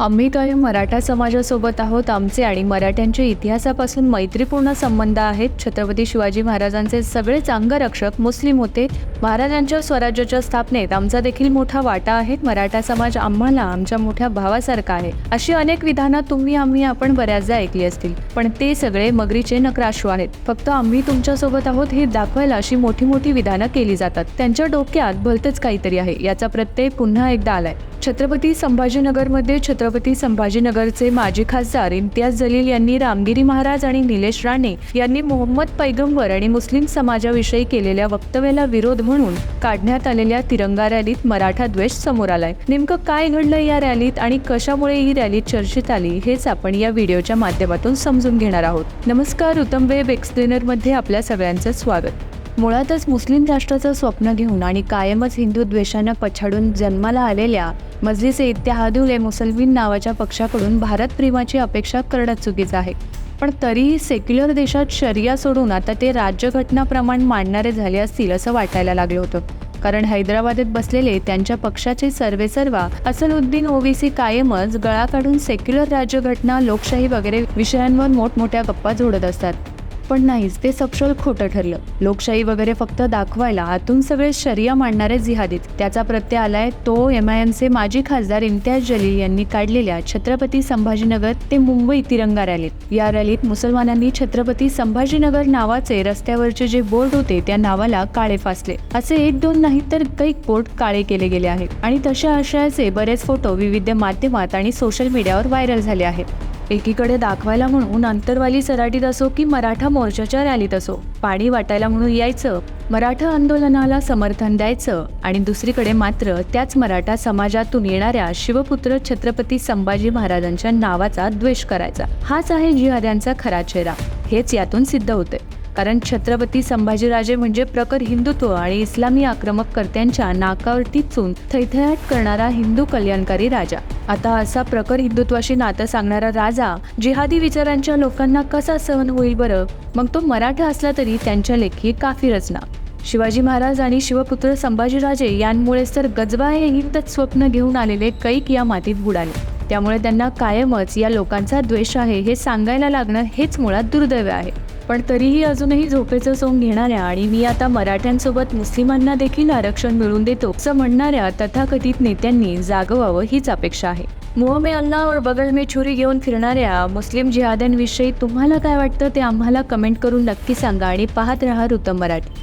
आम्ही काही मराठा समाजासोबत आहोत. आमचे आणि मराठ्यांचे इतिहासापासून मैत्रीपूर्ण संबंध आहेत. छत्रपती शिवाजी महाराजांचे सगळेच अंगरक्षक मुस्लिम होते. महाराजांच्या स्वराज्याच्या स्थापनेत आमचा देखील मोठा वाटा आहे. मराठा समाज आम्हाला आमच्या मोठ्या भावासारखा आहे. अशी अनेक विधानं तुम्ही आम्ही आपण बऱ्याचदा ऐकली असतील. पण ते सगळे मगरीचे नक्राशू आहेत. फक्त आम्ही तुमच्यासोबत आहोत हे दाखवायला अशी मोठी मोठी विधानं केली जातात. त्यांच्या डोक्यात भलतंच काहीतरी आहे. याचा प्रत्यय पुन्हा एकदा आलाय. छत्रपती संभाजीनगरमध्ये छत्रपती संभाजीनगरचे माजी खासदार इम्तियाज जलील यांनी रामगिरी महाराज आणि निलेश राणे यांनी मोहम्मद पैगंबर आणि मुस्लिम समाजाविषयी केलेल्या वक्तव्याला विरोध म्हणून काढण्यात आलेल्या तिरंगा रॅलीत मराठा द्वेष समोर आलाय. नेमकं काय घडलं या रॅलीत आणि कशामुळे ही रॅली चर्चेत आली हेच आपण या व्हिडिओच्या माध्यमातून समजून घेणार आहोत. नमस्कार उत्तम वेब एक्सप्लेनरमध्ये आपल्या सगळ्यांचं स्वागत. मुळातच मुस्लिम राष्ट्राचं स्वप्न घेऊन आणि कायमच हिंदू द्वेषानं पछाडून जन्माला आलेल्या मजलिस इत्याहादुल ए मुसलमिन नावाच्या पक्षाकडून भारत प्रेमाची अपेक्षा करणं चुकीचं आहे. पण तरीही सेक्युलर देशात शरिया सोडून आता ते राज्यघटनाप्रमाण मांडणारे झाले असतील असं वाटायला लागलं होतं. कारण हैदराबादेत बसलेले त्यांच्या पक्षाचे सर्वेसर्वा असलउद्दीन ओवीसी कायमच गळा काढून सेक्युलर राज्यघटना लोकशाही वगैरे विषयांवर मोठमोठ्या गप्पा जोडत असतात. पण नाहीच ते सपशोल खोटं ठरलं. लोकशाही वगैरे फक्त दाखवायला आतून सगळे शर्या मांडणारे जिहादीत. त्याचा प्रत्यय आलाय तो एम आय एमचे माजी खासदार इम्तियाज जलील यांनी काढलेल्या छत्रपती संभाजीनगर ते मुंबई तिरंगा रॅलीत. या रॅलीत मुसलमानांनी छत्रपती संभाजीनगर नावाचे रस्त्यावरचे जे बोर्ड होते त्या नावाला काळे फासले. असे एक दोन नाही तर कैक बोर्ड काळे केले गेले आहेत. आणि तशा आशयाचे बरेच फोटो विविध माध्यमात आणि सोशल मीडियावर व्हायरल झाले आहेत. एकीकडे दाखवायला म्हणून अंतरवाली सराटीत असो की मराठा मोर्चाच्या रॅलीत असो पाणी वाटायला म्हणून यायचं मराठा आंदोलनाला समर्थन द्यायचं आणि दुसरीकडे मात्र त्याच मराठा समाजातून येणाऱ्या शिवपुत्र छत्रपती संभाजी महाराजांच्या नावाचा द्वेष करायचा. हाच आहे जिहाद्यांचा खरा चेहरा. हेच यातून सिद्ध होते कारण छत्रपती संभाजीराजे म्हणजे प्रखर हिंदुत्व आणि इस्लामी आक्रमककर्त्यांच्या नाकावर टिचून थैथयाट करणारा हिंदू कल्याणकारी राजा. आता असा प्रखर हिंदुत्वाशी नातं सांगणारा राजा जिहादी विचारांच्या लोकांना कसा सहन होईल बरं? मग तो मराठा असला तरी त्यांच्या लेखी काफी रचना शिवाजी महाराज आणि शिवपुत्र संभाजीराजे यांमुळेच तर गजबा हे हिंदच स्वप्न घेऊन आलेले कैक या मातीत बुडाले. त्यामुळे त्यांना कायमच या लोकांचा द्वेष आहे हे सांगायला लागणं हेच मुळात दुर्दैव आहे. पण तरीही अजूनही झोपेचं सोंग घेणाऱ्या आणि मी आता मराठ्यांसोबत मुस्लिमांना देखील आरक्षण मिळवून देतो असं म्हणणाऱ्या तथाकथित नेत्यांनी जागवावं हीच अपेक्षा आहे. मुह में अल्लाह और बगल में छुरी घेऊन फिरणाऱ्या मुस्लिम जिहाद्यांविषयी तुम्हाला काय वाटतं ते आम्हाला कमेंट करून नक्की सांगा आणि पाहत राहा ऋतम मराठी.